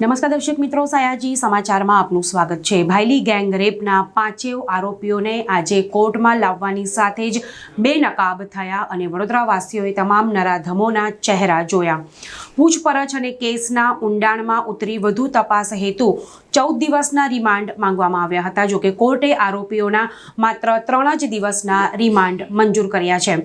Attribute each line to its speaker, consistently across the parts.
Speaker 1: નમસ્કાર દર્શક મિત્રો, સયાજી સમાચારમાં આપનું સ્વાગત છે. ભાયલી ગેંગ રેપના પાંચેવ આરોપીઓને આજે કોર્ટમાં લાવવાની સાથે જ બે નકાબ થયા અને વડોદરાવાસીઓએ તમામ નરાધમોના ચહેરા જોયા. પૂછપરછ અને કેસના ઊંડાણમાં ઉતરી વધુ તપાસ હેતુ ચૌદ દિવસના રિમાન્ડ માંગવામાં આવ્યા હતા, જોકે કોર્ટે આરોપીઓના માત્ર ત્રણ જ દિવસના રિમાન્ડ મંજૂર કર્યા છે.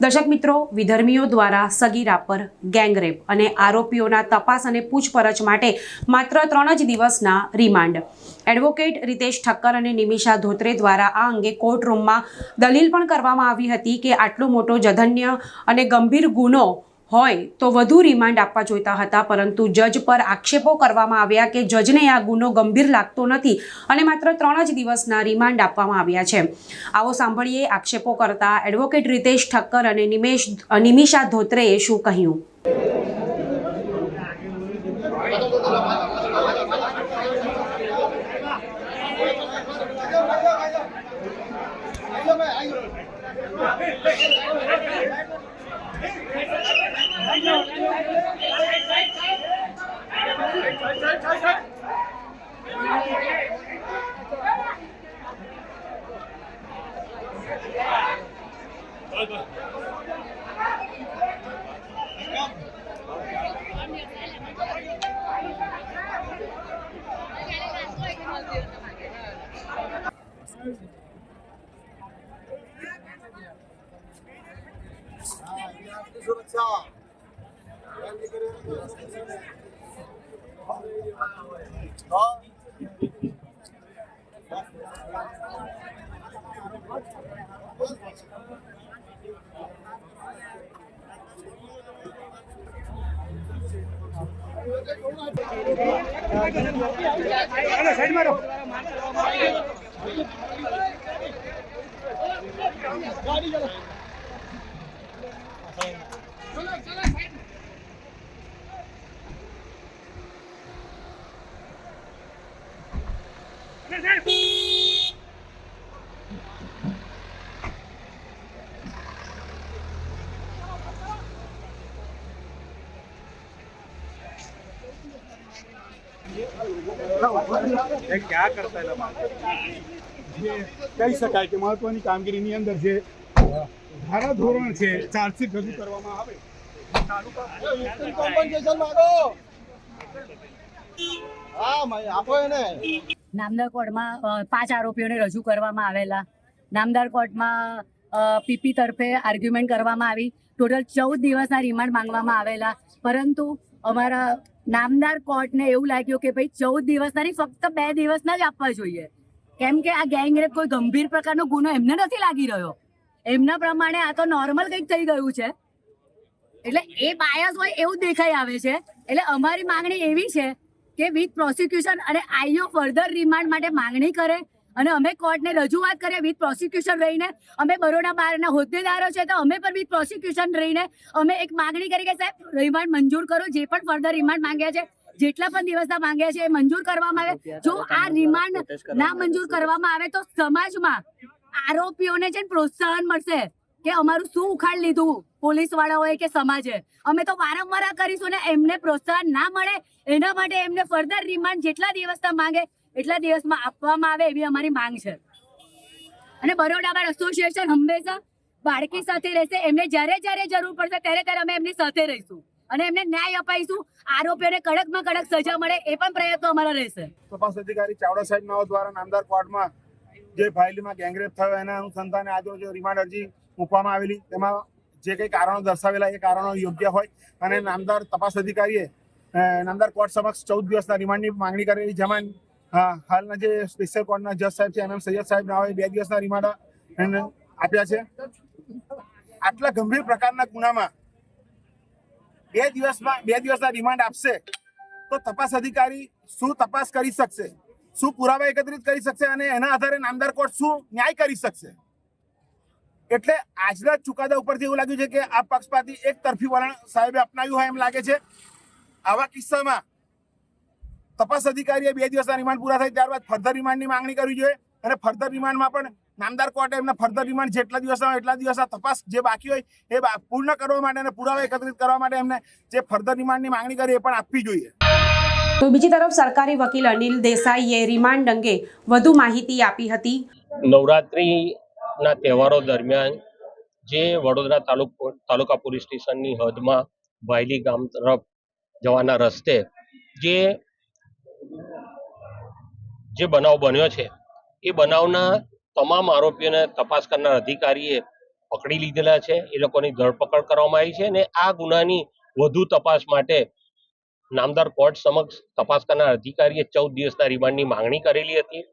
Speaker 1: દર્શક મિત્રો, વિધર્મીઓ દ્વારા સગીરા પર ગેંગરેપ અને આરોપીઓના તપાસ અને પૂછપરછ માટે માત્ર ત્રણ જ દિવસના રિમાન્ડ. એડવોકેટ રીતેશ ઠક્કર અને નિમિષા ધોત્રે દ્વારા આ અંગે કોર્ટરૂમમાં દલીલ પણ કરવામાં આવી હતી કે આટલો મોટો જધન્ય અને ગંભીર ગુનો હોય તો વધુ રિમાન્ડ આપવા જોઈતા હતા પરંતુ જજ પર આક્ષેપો કરવામાં આવ્યા કે જજને આ ગુનો ગંભીર લાગતો નથી અને માત્ર ત્રણ જ દિવસના રિમાન્ડ આપવામાં આવ્યા છે આવો સાંભળીએ આક્ષેપો કરતા એડવોકેટ રીતેશ ઠક્કર અને નિમેશ નિમિષા ધોત્રેએ શું કહ્યું
Speaker 2: सुरक्षा હા
Speaker 3: એ ક્યાં કરતા એટલે જે કહી શકાય કે મહત્વની કામગીરીની અંદર જે ધારા ધોરણ છે ચાર્જશીટ રજૂ કરવામાં આવે.
Speaker 2: કોમ્પન્સેશન માંગો હા ભાઈ આપો એને
Speaker 4: નામદાર કોર્ટમાં પાંચ આરોપીઓને રજૂ કરવામાં આવેલા. નામદાર કોર્ટમાં પીપી તરફે આર્ગ્યુમેન્ટ કરવામાં આવી. ટોટલ ચૌદ દિવસના રિમાન્ડ માંગવામાં આવેલા. પરંતુ અમારા નામદાર કોર્ટને એવું લાગ્યું કે ભાઈ ચૌદ દિવસના નહીં, ફક્ત બે દિવસના જ આપવા જોઈએ. કેમ કે આ ગેંગરેપ કોઈ ગંભીર પ્રકારનો ગુનો એમને નથી લાગી રહ્યો. એમના પ્રમાણે આ તો નોર્મલ કંઈક થઈ ગયું છે. એટલે એ બાયસ હોય એવું દેખાઈ આવે છે. એટલે અમારી માંગણી એવી છે કે વિથ પ્રોસિક્યુશન અને આઈઓ ફર્ધર રિમાન્ડ માટે માંગણી કરે અને અમે કોર્ટને રજૂઆત કરીએ વિથ પ્રોસિક્યુશન રહીને. અમે બરોડા બારના હોદ્દેદારો છે તો અમે પણ વિથ પ્રોસિક્યુશન રહીને અમે એક માગણી કરી કે સાહેબ રિમાન્ડ મંજૂર કરો જે પણ ફર્ધર રિમાન્ડ માંગ્યા છે જેટલા પણ દિવસના માંગ્યા છે એ મંજૂર કરવામાં આવે. જો આ રિમાન્ડ ના મંજૂર કરવામાં આવે તો સમાજમાં આરોપીઓને છે પ્રોત્સાહન મળશે કે અમારું શું ઉખાડ લીધું પોલીસ વાળાઓએ કે સમાજે. અમે તો વારંવાર કરીશું ને એમને પ્રોત્સાહન ના મળે. એના માટે એમને ફર્ધર રિમાન્ડ જેટલા દિવસના માંગે એટલા દિવસમાં આપવામાં આવે એવી અમારી માંગ છે. અને બરોડા બાર એસોસિએશન હંમેશા બાળકી સાથે રહેશે. એમને જ્યારે જ્યારે જરૂર પડશે ત્યારે ત્યારે અમે એમની સાથે રહીશું. અને એમને ન્યાય અપાઈશું. આરોપીઓને કડકમાં કડક સજા મળે એ પણ પ્રયત્નો અમારા રહેશે.
Speaker 3: તપાસ અધિકારી ચાવડા સાહેબના દ્વારા નામદાર કોર્ટમાં જે ફાઇલમાં ગેંગરેપ થયો એના અનુસંધાને આજે જે રિમાન્ડ અરજી મૂકવામાં આવેલી. તેમાં જે કંઈ કારણો દર્શાવેલા એ કારણો યોગ્ય હોય અને નામદાર તપાસ અધિકારીએ નામદાર કોર્ટ સમક્ષ ચૌદ દિવસના રિમાન્ડની માંગણી કરેલી. જેમાં અ, હાલના જે સ્પેશિયલ કોર્ટના જજ સાહેબ છે એમ એમ સૈયદ સાહેબના હોય બે દિવસના રિમાન્ડ એને આપ્યા છે. આટલા ગંભીર પ્રકારના ગુનામાં બે દિવસમાં બે દિવસના રિમાન્ડ આપશે તો તપાસ અધિકારી શું તપાસ કરી શકશે? શું પુરાવા એકત્રિત કરી શકશે અને એના આધારે નામદાર કોર્ટ શું ન્યાય કરી શકશે? એટલે આજના ચુકાદા ઉપરથી એવું લાગ્યું છે કે આ પક્ષપાતી એક તરફી વલણ સાહેબે અપનાવ્યું હોય એમ લાગે છે. આવા કિસ્સામાં તપાસ અધિકારીએ બે દિવસના રિમાન્ડ પૂરા થાય ત્યારબાદ ફર્ધર રિમાન્ડની માંગણી કરવી જોઈએ અને ફર્ધર રિમાન્ડમાં પણ નામદાર કોર્ટે એમને ફર્ધર રિમાન્ડ જેટલા દિવસના હોય એટલા દિવસના તપાસ જે બાકી હોય એ પૂર્ણ કરવા માટે અને પુરાવા એકત્રિત કરવા માટે એમને જે ફર્ધર રિમાન્ડની માંગણી કરી એ પણ આપવી જોઈએ.
Speaker 1: તો બીજી તરફ સરકારી વકીલ અનિલ દેસાઈએ રિમાન્ડ અંગે વધુ માહિતી આપી હતી.
Speaker 5: નવરાત્રિના તહેવારો દરમિયાન જે વડોદરા તાલુકા પોલીસ સ્ટેશનની હદમાં વાયલી ગામ તરફ જવાના રસ્તે જે જે બનાવ બન્યો છે, એ બનાવના તમામ આરોપીઓને તપાસ કરનાર અધિકારીએ પકડી લીધેલા છે. એ લોકોની ધરપકડ કરવામાં આવી છે અને આ ગુનાની વધુ તપાસ માટે નામદાર કોર્ટ સમક્ષ તપાસ કરનાર અધિકારીએ ચૌદ દિવસના રિમાન્ડની માંગણી કરેલી હતી.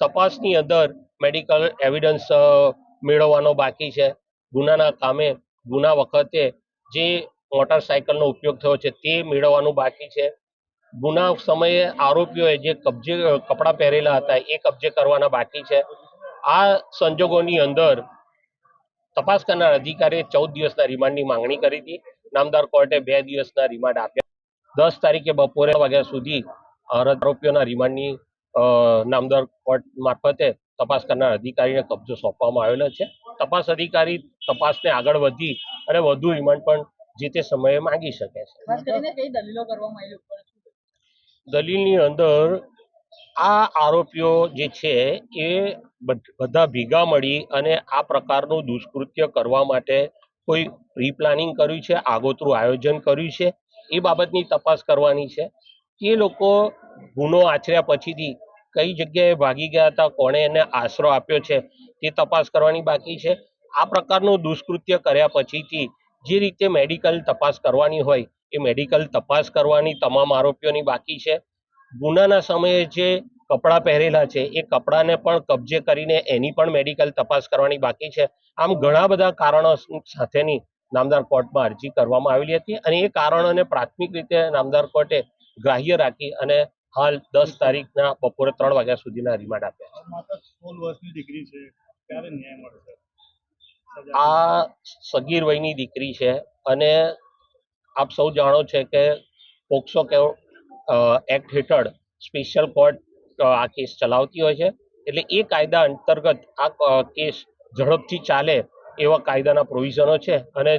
Speaker 5: તપાસની અંદર મેડિકલ એવિડન્સ મેળવવાનો બાકી છે. ગુનાના કામે ગુના વખતે જે મોટરસાયકલનો ઉપયોગ થયો છે તે મેળવવાનું બાકી છે. ગુના સમયે આરોપીઓએ જે કબજે, કપડાં પહેરેલા હતા, એ કબજે કરવાના બાકી છે. આ સંજોગોની અંદર તપાસ કરનાર અધિકારીએ ચૌદ દિવસના રિમાન્ડની માંગણી કરી હતી. નામદાર કોર્ટે બે દિવસના રિમાન્ડ આપ્યા. દસ તારીખે બપોરે વાગ્યા સુધી આરોપીઓના રિમાન્ડની નામદાર કોર્ટ મારફતે તપાસ કરનાર અધિકારીને કબજો સોંપવામાં આવેલો છે. તપાસ અધિકારી તપાસને આગળ વધી અને વધુ રિમાન્ડ પણ જે તે સમયે માંગી શકે છે. દલીલની અંદર આ આરોપીઓ જે છે એ બધ- ભેગા મળી અને આ પ્રકારનું દુષ્કૃત્ય કરવા માટે કોઈ પ્રી પ્લાનિંગ કર્યું છે, આગોતરું આયોજન કર્યું છે, એ બાબતની તપાસ કરવાની છે. એ લોકો ગુનો આચર્યા પછીથી કઈ જગ્યાએ ભાગી ગયા હતા, કોણે એને આશરો આપ્યો છે, તે તપાસ કરવાની બાકી છે. આ પ્રકારનું દુષ્કૃત્ય કર્યા પછીથી જે રીતે મેડિકલ તપાસ કરવાની હોય એ મેડિકલ તપાસ કરવાની તમામ આરોપીઓની બાકી છે. ગુનાના સમયે જે કપડાં પહેરેલા છે એ કપડાને પણ કબજે કરીને એની પણ મેડિકલ તપાસ કરવાની બાકી છે. આમ ઘણા બધા કારણો સાથેની નામદાર કોર્ટમાં અરજી કરવામાં આવેલી હતી અને એ કારણોને પ્રાથમિક રીતે નામદાર કોર્ટે ગ્રાહ્ય રાખી અને હાલ દસ તારીખના બપોરે ત્રણ વાગ્યા સુધીના રિમાન્ડ આપ્યા આ સગીર વયની દીકરી છે અને આપ સૌ જાણો છે કે પોક્સો કેવો એક્ટ હેઠળ સ્પેશિયલ કોર્ટ આ કેસ ચલાવતી હોય છે. એટલે એ કાયદા અંતર્ગત આ કેસ ઝડપથી ચાલે એવા કાયદાના પ્રોવિઝનો છે અને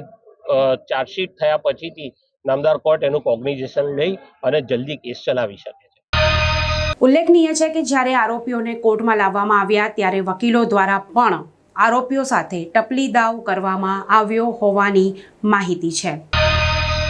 Speaker 5: ચાર્જશીટ થયા પછીથી નામદાર કોર્ટ એનું કોગ્નિઝેશન લઈ અને જલ્દી કેસ ચલાવી શકે છે.
Speaker 1: ઉલ્લેખનીય છે કે જ્યારે આરોપીઓને કોર્ટમાં લાવવામાં આવ્યા ત્યારે વકીલો દ્વારા પણ આરોપીઓ સાથે ટપલી દાવ કરવામાં આવ્યો હોવાની માહિતી છે.